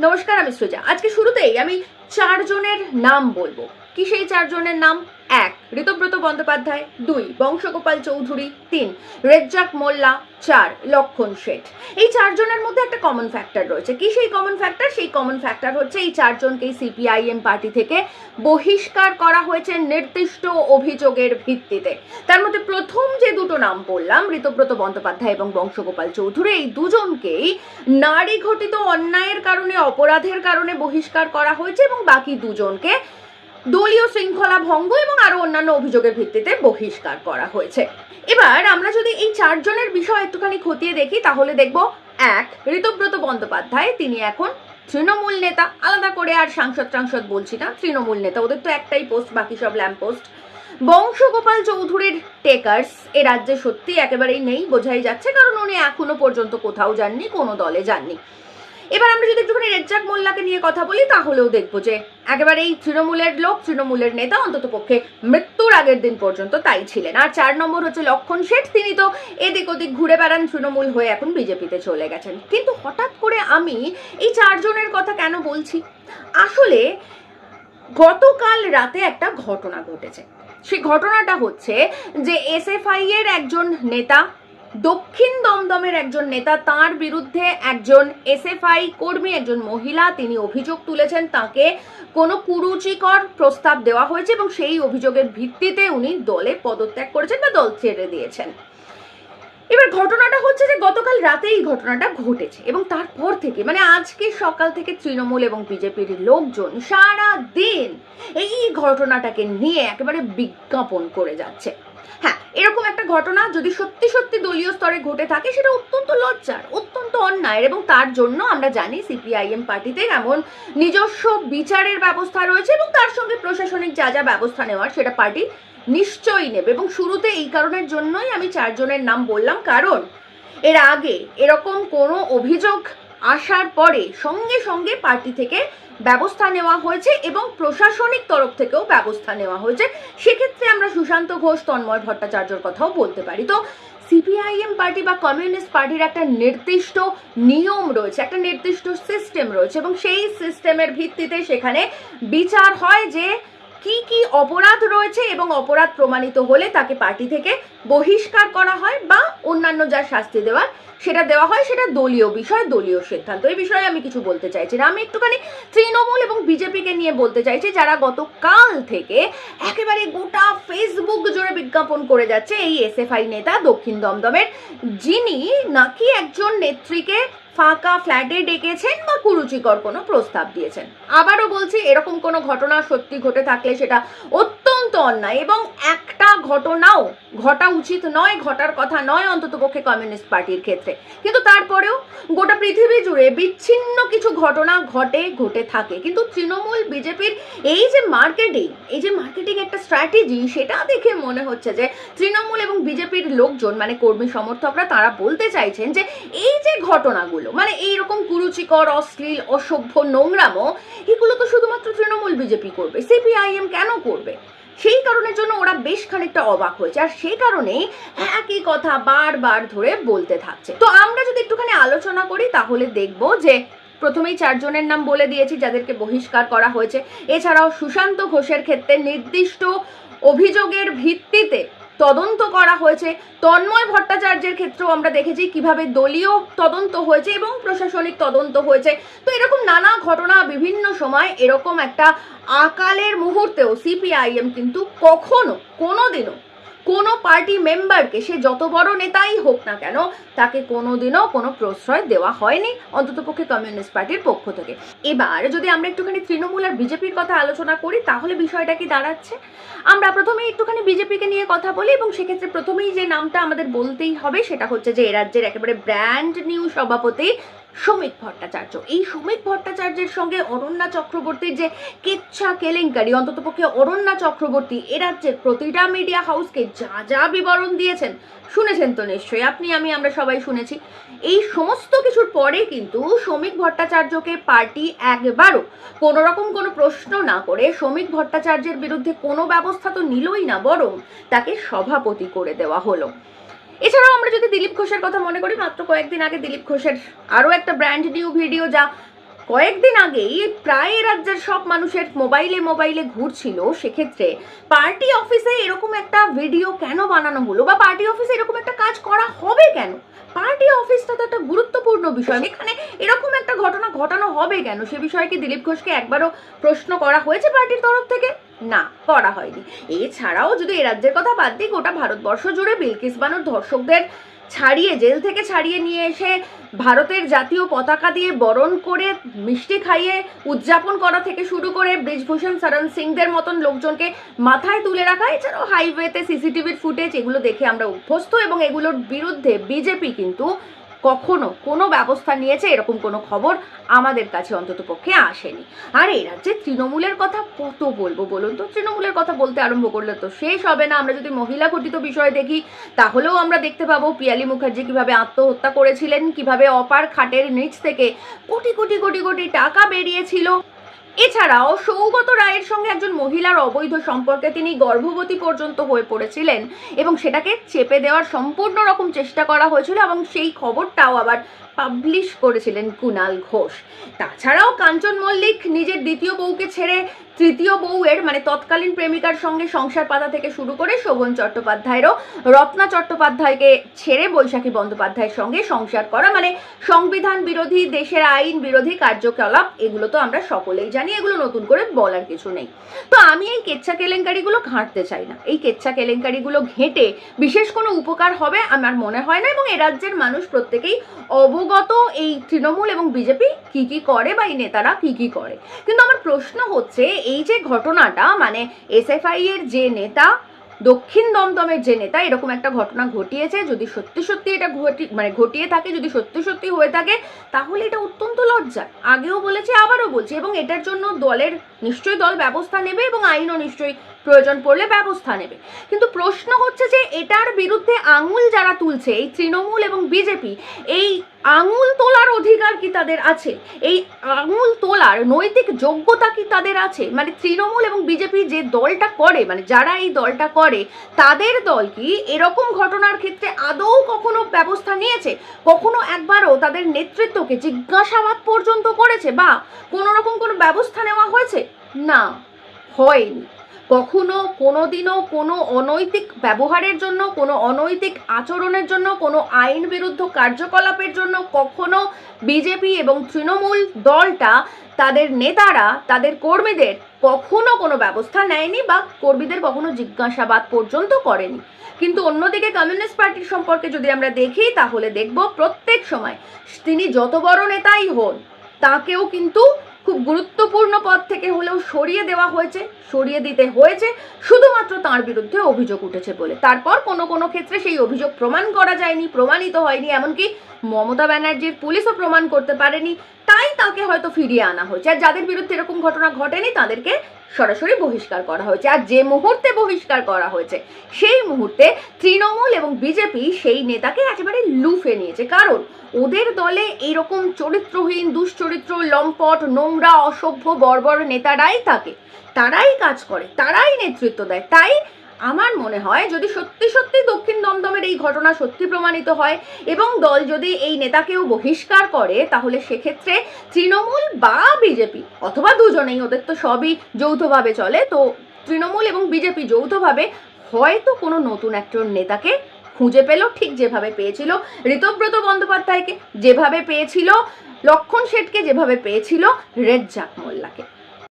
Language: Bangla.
নমস্কার আমি সৃজা। আজকে শুরুতেই আমি চারজনের নাম বলব। কি সেই চারজনের নাম? এক, ঋতব্রত বন্দ্যোপাধ্যায়। দুই, বংশগোপাল চৌধুরী। তিন, রেজ্জাক মোল্লা। চার, লক্ষণ শেঠ। এই চারজনের মধ্যে একটা কমন ফ্যাক্টর রয়েছে। কি সেই কমন ফ্যাক্টর সেই কমন ফ্যাক্টর হচ্ছে এই চারজনকেই সিপিআইএম পার্টি থেকে বহিষ্কার করা হয়েছে নির্দিষ্ট অভিযোগের ভিত্তিতে। তার মধ্যে প্রথম যে দুটো নাম বললাম, ঋতব্রত বন্দ্যোপাধ্যায় এবং বংশগোপাল চৌধুরী, এই দুজনকেই নারী ঘটিত অন্যায়ের কারণে, অপরাধের কারণে বহিষ্কার করা হয়েছে এবং বাকি দুজনকে দলীয় শৃঙ্খলা ভঙ্গ এবং আরও অন্যান্য অভিযোগের ভিত্তিতে বহিষ্কার করা হয়েছে। এবার আমরা যদি এই চারজনের বিষয় একটুখানি খতিয়ে দেখি, তাহলে দেখব এক, ঋতব্রত বন্দ্যোপাধ্যায়, তিনি এখন তৃণমূল নেতা। আলাদা করে আর সাংসদ টাংসদ বলছি না, তৃণমূল নেতা। ওদের তো একটাই পোস্ট, বাকি সব ল্যাম্প পোস্ট। বংশগোপাল চৌধুরীর টেকার্স, এ রাজ্যে সত্যি একেবারেই নেই, বোঝাই যাচ্ছে, কারণ উনি এখনও পর্যন্ত কোথাও যাননি, কোনো দলে যাননি। এবার আমরা যদি একটুখানি রেজ্জাক মোল্লাকে নিয়ে কথা বলি, তাহলেও দেখব যে একেবারে এই তৃণমূলের লোক, তৃণমূলের নেতা, অন্তত পক্ষে মৃত্যুর আগের দিন পর্যন্ত তাই ছিলেন। আর চার নম্বর হচ্ছে লক্ষণ শেঠ, তিনি তো এদিক ওদিক ঘুরে বেড়ান, তৃণমূল হয়ে এখন বিজেপিতে চলে গেছেন। কিন্তু হঠাৎ করে আমি এই চারজনের কথা কেন বলছি? আসলে গতকাল রাতে একটা ঘটনা ঘটেছে। সেই ঘটনাটা হচ্ছে যে এসএফআই এর একজন নেতা দক্ষিণ দমদমের একজন নেতা, তার বিরুদ্ধে একজন এসএফআই কর্মী, একজন মহিলা, তিনি অভিযোগ তুলেছেন তাকে কোনো কুরুচিকর প্রস্তাব দেওয়া হয়েছে এবং সেই অভিযোগের ভিত্তিতে উনি দলে পদত্যাগ করেছেন বা দল ছেড়ে দিয়েছেন। এবার ঘটনাটা হচ্ছে যে গতকাল রাতে এই ঘটনাটা ঘটেছে এবং তারপর থেকে মানে আজকে সকাল থেকে তৃণমূল এবং বিজেপির লোকজন সারা দিন এই ঘটনাটাকে নিয়ে একেবারে বিজ্ঞাপন করে যাচ্ছে। হ্যাঁ এরকম একটা ঘটনা যদি সত্যি সত্যি দলীয় স্তরে ঘটে থাকে, সেটা অত্যন্ত লজ্জার, অত্যন্ত অন্যায়ের এবং তার জন্য আমরা জানি সিপিআইএম পার্টিতে এমন নিজস্ব বিচারের ব্যবস্থা রয়েছে এবং তার সঙ্গে প্রশাসনিক যা যা ব্যবস্থা নেওয়ার সেটা পার্টি নিশ্চয়ই নেবে এবং শুরুতে এই কারণের জন্যই আমি চারজনের নাম বললাম। কারণ, এর আগে এরকম কোনো অভিযোগ আসার পরে সঙ্গে সঙ্গে পার্টি থেকে ব্যবস্থা নেওয়া হয়েছে এবং প্রশাসনিক তরফ থেকেও ব্যবস্থা নেওয়া হয়েছে। সেক্ষেত্রে আমরা সুশান্ত ঘোষ, তন্ময় ভট্টাচার্যর কথাও বলতে পারি। তো সিপিআইএম পার্টি বা কমিউনিস্ট পার্টির একটা নির্দিষ্ট নিয়ম রয়েছে, একটা নির্দিষ্ট সিস্টেম রয়েছে এবং সেই সিস্টেমের ভিত্তিতে সেখানে বিচার হয় যে কি কি অপরাধ রয়েছে এবং অপরাধ প্রমাণিত হলে তাকে পার্টি থেকে বহিষ্কার করা হয় বা অন্যান্য যা শাস্তি দেওয়ার সেটা দেওয়া হয়, সেটা দলীয় বিষয়, দলীয় সিদ্ধান্ত। এই বিষয়ে আমি কিছু বলতে চাইছি না। আমি একটুখানি তৃণমূল এবং বিজেপিকে নিয়ে বলতে চাইছি, যারা গতকাল থেকে একেবারে গোটা ফেসবুক জুড়ে বিজ্ঞাপন করে যাচ্ছে এই এসএফআই নেতা দক্ষিণ দমদমের। যিনি নাকি একজন নেত্রীকে ফাঁকা ফ্ল্যাটে ডেকেছেন বা কুরুচিকর কোনো প্রস্তাব দিয়েছেন। আবারও বলছি, এরকম কোনো ঘটনা সত্যি ঘটে থাকলে সেটা অন্যায়, এবং একটা ঘটনাও ঘটা উচিত নয়, ঘটার কথা নয় অন্ততপক্ষে কমিউনিস্ট পার্টির ক্ষেত্রে। কিন্তু তারপরেও গোটা পৃথিবী জুড়ে বিচ্ছিন্ন কিছু ঘটনা ঘটে ঘটে থাকে। কিন্তু তৃণমূল, বিজেপির এই যে মার্কেটিং, এই যে মার্কেটিং একটা স্ট্র্যাটেজি, সেটা দেখে মনে হচ্ছে যে তৃণমূল এবং বিজেপির লোকজন মানে কর্মী সমর্থকরা, তারা বলতে চাইছেন যে এই যে ঘটনাগুলো মানে এইরকম কুরুচিকর, অশ্লীল, অসভ্য, নোংরামো, এগুলো তো শুধুমাত্র তৃণমূল, বিজেপি করবে। সিপিআইএম কেন করবে? সেই কারণের জন্য ওরা বেশ খানিকটা অবাক হয়েছে। আর সেই কারণেই একই কথা বারবার ধরে বলতে থাকছে। তো আমরা যদি একটুখানি আলোচনা করি, তাহলে দেখব যে প্রথমেই চারজনের নাম বলে দিয়েছি, যাদেরকে বহিষ্কার করা হয়েছে। এছাড়াও সুশান্ত ঘোষের ক্ষেত্রে নির্দিষ্ট অভিযোগের ভিত্তিতে তদন্ত করা হয়েছে। তন্ময় ভট্টাচার্যের ক্ষেত্রেও আমরা দেখেছি কীভাবে দলীয় তদন্ত হয়েছে এবং প্রশাসনিক তদন্ত হয়েছে। তো এরকম নানা ঘটনা বিভিন্ন সময় এরকম একটা আকালের মুহূর্তেও সিপিআইএম কিন্তু কখনো, কোনোদিনও কোনো পার্টি মেম্বারকে, সে যত বড় নেতাই হোক না কেন, তাকে কোনোদিনও কোনো প্রশ্রয় দেওয়া হয়নি অন্ততপক্ষে কমিউনিস্ট পার্টির পক্ষ থেকে। এবার যদি আমরা একটুখানি তৃণমূল আর বিজেপির কথা আলোচনা করি, তাহলে বিষয়টা কি দাঁড়াচ্ছে? আমরা প্রথমে একটুখানি বিজেপিকে নিয়ে কথা বলি এবং সেক্ষেত্রে প্রথমেই যে নামটা আমাদের বলতেই হবে, সেটা হচ্ছে যে এ রাজ্যের একেবারে ব্র্যান্ড নিউ সভাপতি শ্রমিক ভট্টাচার্য। এই শ্রমিক ভট্টাচার্যের সঙ্গে অরণ্যা চক্রবর্তীর যে কেচ্ছা কেলেঙ্কারি, অন্ততপক্ষে অরণ্যা চক্রবর্তী এ রাজ্যের প্রতিটা মিডিয়া হাউসকে যা যা বিবরণ দিয়েছেন, শুনেছেন তো নিশ্চয়ই। আপনি, আমি, আমরা সবাই শুনেছি। এই সমস্ত কিছুর পরে কিন্তু শ্রমিক ভট্টাচার্যকে পার্টি একবারও কোনো রকম কোনো প্রশ্ন না করে শ্রমিক ভট্টাচার্যের বিরুদ্ধে কোনো ব্যবস্থা তো নিলই না, বরং তাকে সভাপতি করে দেওয়া হলো। এছাড়াও আমরা যদি দিলীপ ঘোষের কথা মনে করি, মাত্র কয়েকদিন আগে দিলীপ ঘোষের আরও একটা ব্র্যান্ড নিউ ভিডিও যা কয়েকদিন আগেই প্রায় রাজ্যের সব মানুষের মোবাইলে মোবাইলে ঘুরছিল, সেক্ষেত্রে পার্টি অফিসে এরকম একটা ভিডিও কেন বানানো হলো বা পার্টি অফিসে এরকম একটা কাজ করা হবে কেন? পার্টি অফিসটা তো একটা গুরুত্বপূর্ণ বিষয়। এখানে এরকম একটা ঘটনা ঘটানো হবে কেন? সে বিষয়ে কি দিলীপ ঘোষকে একবারও প্রশ্ন করা হয়েছে পার্টির তরফ থেকে? না করা হয়নি। এছাড়াও যদি এ রাজ্যের কথা বাদ দিই, গোটা ভারতবর্ষ জুড়ে বিলকিস বানুর ধর্ষকদের ছাড়িয়ে, জেল থেকে ছাড়িয়ে নিয়ে এসে ভারতের জাতীয় পতাকা দিয়ে বরণ করে, মিষ্টি খাইয়ে উদযাপন করা থেকে শুরু করে ব্রিজভূষণ, শরণ সিংদের মতন লোকজনকে মাথায় তুলে রাখা, এছাড়াও হাইওয়েতে সিসিটিভির ফুটেজ এগুলো দেখে আমরা অভ্যস্ত এবং এগুলোর বিরুদ্ধে বিজেপি কিন্তু কখনো কোনো ব্যবস্থা নিয়েছে এরকম কোনো খবর আমাদের কাছে অন্তত পক্ষে আসেনি। আর এই রাজ্যে তৃণমূলের কথা কত বলব বলুন তো? তৃণমূলের কথা বলতে আরম্ভ করলে তো শেষ হবে না। আমরা যদি মহিলা ঘটিত বিষয় দেখি, তাহলেও আমরা দেখতে পাবো পিয়ালি মুখার্জি কীভাবে আত্মহত্যা করেছিলেন, কীভাবে অপার খাটের নিচ থেকে কোটি কোটি কোটি কোটি টাকা বেরিয়েছিল। এছাড়াও সৌগত রায়ের সঙ্গে একজন মহিলার অবৈধ সম্পর্কে তিনি গর্ভবতী পর্যন্ত হয়ে পড়েছিলেন এবং সেটাকে চেপে দেওয়ার সম্পূর্ণ রকম চেষ্টা করা হয়েছিল এবং সেই খবরটাও আবার পাবলিশ করেছিলেন কুনাল ঘোষ। তাছাড়াও কাঞ্চন মল্লিক নিজের দ্বিতীয় বউকে ছেড়ে তৃতীয় বউয়ের মানে তৎকালীন প্রেমিকার সঙ্গে সংসার পাতা থেকে শুরু করে শোভন চট্টোপাধ্যায়েরও রত্না চট্টোপাধ্যায়কে ছেড়ে বৈশাখী বন্দ্যোপাধ্যায়ের সঙ্গে সংসার করা মানে সংবিধান বিরোধী, দেশের আইন বিরোধী কার্যকলাপ, এগুলো তো আমরা সকলেই জানি, এগুলো নতুন করে বলার কিছু নেই। তো আমি এই কেচ্ছা কেলেঙ্কারিগুলো ঘাঁটতে চাই না। এই কেচ্ছা কেলেঙ্কারিগুলো ঘেঁটে বিশেষ কোনো উপকার হবে আমার মনে হয় না, এবং এ রাজ্যের মানুষ প্রত্যেকেই অবগত এই তৃণমূল এবং বিজেপি কি কি করে বা এই নেতারা কি কি করে? কিন্তু আমার প্রশ্ন হচ্ছে, এই যে ঘটনাটা মানে এসএফআই এর যে নেতা, দক্ষিণ দমদমের যে নেতা, এরকম একটা ঘটনা ঘটিয়েছে, যদি সত্যি সত্যি এটা ঘটি মানে ঘটিয়ে থাকে, যদি সত্যি সত্যি হয়ে থাকে, তাহলে এটা অত্যন্ত লজ্জা আগেও বলেছি, আবারও বলছি, এবং এটার জন্য দলের নিশ্চয়ই দল ব্যবস্থা নেবে এবং আইনও নিশ্চয়ই প্রয়োজন পড়লে ব্যবস্থা নেবে। কিন্তু প্রশ্ন হচ্ছে যে এটার বিরুদ্ধে আঙুল যারা তুলছে, এই তৃণমূল এবং বিজেপি, এই আঙুল তোলার অধিকার কি তাদের আছে? এই আঙুল তোলার নৈতিক যোগ্যতা কি তাদের আছে? মানে তৃণমূল এবং বিজেপি যে দলটা করে মানে যারা এই দলটা করে, তাদের দল কি এরকম ঘটনার ক্ষেত্রে আদৌ কখনো ব্যবস্থা নিয়েছে? কখনো একবারও তাদের নেতৃত্বকে জিজ্ঞাসাবাদ পর্যন্ত করেছে বা কোনো রকম কোনো ব্যবস্থা নেওয়া হয়েছে? না, হয়নি। কখনো কোনোদিনও কোনো অনৈতিক ব্যবহারের জন্য, কোনো অনৈতিক আচরণের জন্য, কোনো আইন বিরুদ্ধ কার্যকলাপের জন্য কখনো বিজেপি এবং তৃণমূল দলটা, তাদের নেতারা, তাদের কর্মীদের কখনো কোনো ব্যবস্থা নেয়নি বা কর্মীদের কখনো জিজ্ঞাসাবাদ পর্যন্ত করেনি। কিন্তু অন্যদিকে কমিউনিস্ট পার্টির সম্পর্কে যদি আমরা দেখি, তাহলে দেখব প্রত্যেক সময় তিনি যত বড় নেতাই হন, তাকেও কিন্তু খুব গুরুত্বপূর্ণ পদ থেকে হলেও সরিয়ে দেওয়া হয়েছে, সরিয়ে দিতে হয়েছে, শুধুমাত্র তার বিরুদ্ধে অভিযোগ উঠেছে বলে। তারপর কোনো কোনো ক্ষেত্রে সেই অভিযোগ প্রমাণ করা যায়নি, প্রমাণিত হয়নি, এমনকি মমতা ব্যানার্জির পুলিশও প্রমাণ করতে পারেনি। তাই তাকে হয়তো ফিরিয়ে আনা হয়েছে। আর যাদের বিরুদ্ধে এরকম ঘটনা ঘটেনি, তাদেরকে সরাসরি বহিষ্কার করা হয়েছে আর যে মুহূর্তে বহিষ্কার করা হয়েছে, সেই মুহূর্তে তৃণমূল এবং বিজেপি সেই নেতাকে একেবারে লুফে নিয়েছে। কারণ ওদের দলে এরকম চরিত্রহীন, দুশ্চরিত্র, লম্পট, নোংরা, অসভ্য, বর্বর নেতারাই থাকে। তারাই কাজ করে, তারাই নেতৃত্ব দেয়। তাই আমার মনে হয় যদি সত্যি সত্যি দক্ষিণ দমদমের এই ঘটনা সত্যি প্রমাণিত হয় এবং দল যদি এই নেতাকেও বহিষ্কার করে, তাহলে সেক্ষেত্রে তৃণমূল বা বিজেপি, অথবা দুজনেই, ওদের তো সবই যৌথভাবে চলে, তো তৃণমূল এবং বিজেপি যৌথভাবে হয়তো কোনো নতুন একজন নেতাকে খুঁজে পেল, ঠিক যেভাবে পেয়েছিল ঋতব্রত বন্দ্যোপাধ্যায়কে, যেভাবে পেয়েছিল লক্ষণ শেঠকে, যেভাবে পেয়েছিল রেজ্জাক মোল্লাকে।